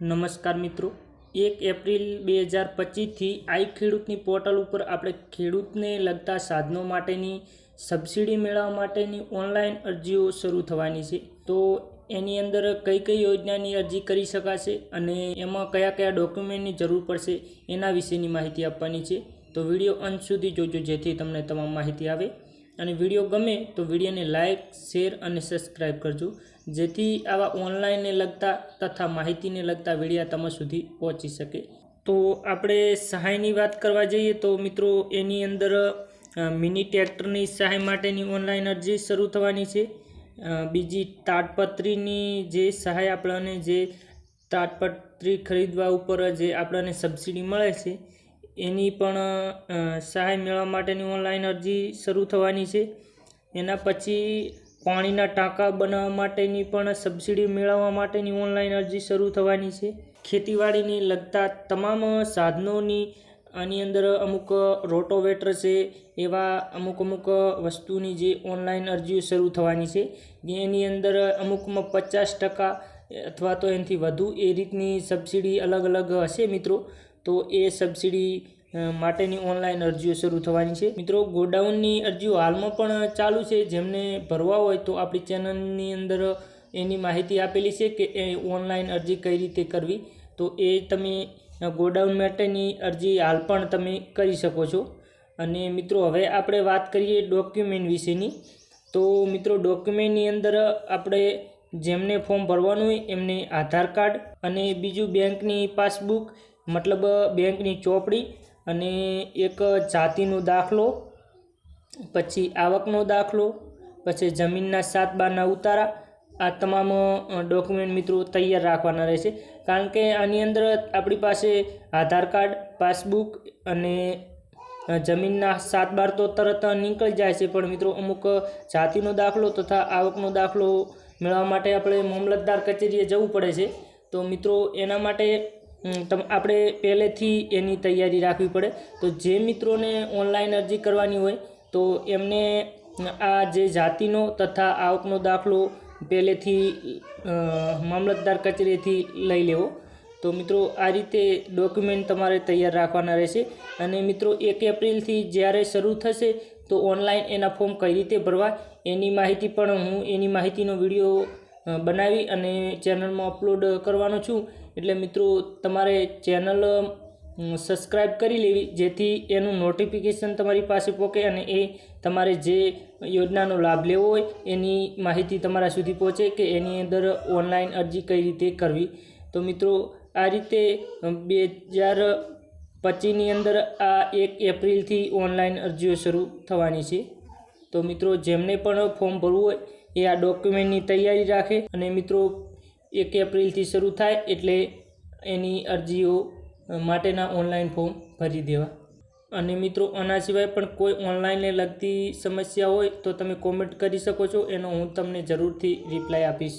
નમસ્કાર મિત્રો. એક એપ્રિલ બે હજાર પચીસથી આઈ ખેડૂતની પોર્ટલ ઉપર આપણે ખેડૂતને લગતા સાધનો માટેની, સબસિડી મેળવવા માટેની ઓનલાઈન અરજીઓ શરૂ થવાની છે. તો એની અંદર કઈ કઈ યોજનાની અરજી કરી શકાશે અને એમાં કયા કયા ડોક્યુમેન્ટની જરૂર પડશે એના વિશેની માહિતી આપવાની છે. તો વીડિયો અંત સુધી જોજો જેથી તમને તમામ માહિતી આવે. અને વીડિયો ગમે તો વિડીયોને લાઇક શેર અને સબસ્ક્રાઈબ કરજો. જેથી આવા ઓનલાઈનને લગતા તથા માહિતીને લગતા વિડીયા તમારા સુધી પહોંચી શકે. તો આપણે સહાયની વાત કરવા જઈએ તો મિત્રો, એની અંદર મિની ટ્રેક્ટરની સહાય માટેની ઓનલાઈન અરજી શરૂ થવાની છે. બીજી તાડપત્રીની જે સહાય આપણને જે તાડપત્રી ખરીદવા ઉપર જે આપણને સબસિડી મળે છે એની પણ સહાય મેળવવા માટેની ઓનલાઈન અરજી શરૂ થવાની છે. એના પછી પાણીના ટાંકા બનાવવા માટેની પણ સબસિડી મેળવવા માટેની ઓનલાઈન અરજી શરૂ થવાની છે. ખેતીવાડીને લગતા તમામ સાધનોની આની અંદર અમુક રોટોવેટર છે, એવા અમુક અમુક વસ્તુની જે ઓનલાઈન અરજીઓ શરૂ થવાની છે. એની અંદર અમુકમાં પચાસ ટકા અથવા તો એનાથી વધુ એ રીતની સબસિડી અલગ અલગ હશે મિત્રો. તો એ સબસિડી માટેની ઓનલાઈન અરજીઓ શરૂ થવાની છે. મિત્રો, ગોડાઉનની અરજીઓ હાલમાં પણ ચાલુ છે. જેમને ભરવા હોય તો આપણી ચેનલની અંદર એની માહિતી આપેલી છે કે એ ઓનલાઈન અરજી કઈ રીતે કરવી. તો એ તમે ગોડાઉન માટેની અરજી હાલ પણ તમે કરી શકો છો. અને મિત્રો, હવે આપણે વાત કરીએ ડોક્યુમેન્ટ વિશેની. તો મિત્રો, ડોક્યુમેન્ટની અંદર આપણે જેમને ફોર્મ ભરવાનું હોય એમને આધાર કાર્ડ અને બીજું બેંકની પાસબુક મતલબ, બેંકની ચોપડી અને એક જાતિનો દાખલો, પછી આવકનો દાખલો, પછી જમીનના સાત બારના ઉતારા, આ તમામ ડોક્યુમેન્ટ મિત્રો તૈયાર રાખવાના રહેશે. કારણ કે આની અંદર આપણી પાસે આધાર કાર્ડ, પાસબુક અને જમીનના સાત બાર તો તરત નીકળી જાય છે. પણ મિત્રો, અમુક જાતિનો દાખલો તથા આવકનો દાખલો મેળવવા માટે આપણે મામલતદાર કચેરીએ જવું પડે છે. તો મિત્રો, એના માટે આપણે પહેલેથી એની તૈયારી રાખવી પડે. તો જે મિત્રોને ઓનલાઈન અરજી કરવાની હોય, તો એમને આ જે જાતિનો તથા આવકનો દાખલો પહેલેથી મામલતદાર કચેરીથી લઈ લેવો. તો મિત્રો, આ રીતે ડોક્યુમેન્ટ તમારે તૈયાર રાખવાના રહેશે. અને મિત્રો, એક એપ્રિલથી જ્યારે શરૂ થશે, તો ઓનલાઈન એના ફોર્મ કઈ રીતે ભરવા, એની માહિતી પણ હું, એની માહિતીનો વીડિયો બનાવી અને ચેનલમાં અપલોડ કરવાનો છું. એટલે મિત્રો, તમારે ચેનલ સબસ્ક્રાઈબ કરી લેવી, જેથી એનું નોટિફિકેશન તમારી પાસે પહોંચે અને એ તમારે જે યોજનાનો લાભ લેવો હોય, એની માહિતી તમારા સુધી પહોંચે કે એની અંદર ઓનલાઈન અરજી કઈ રીતે કરવી. તો મિત્રો, આ રીતે બે હજાર પચીસની અંદર આ એક એપ્રિલથી ઓનલાઈન અરજીઓ શરૂ થવાની છે. તો મિત્રો, જેમને પણ ફોર્મ ભરવું હોય એ આ ડોક્યુમેન્ટની તૈયારી રાખે અને મિત્રો, એક એપ્રિલથી શરૂ થાય એટલે એની અરજીઓ માટેના ઓનલાઈન ફોર્મ ભરી દેવા. અને મિત્રો, આના સિવાય પણ કોઈ ઓનલાઈનને લગતી સમસ્યા હોય તો તમે કોમેન્ટ કરી શકો છો, એનો હું તમને જરૂરથી રિપ્લાય આપીશ.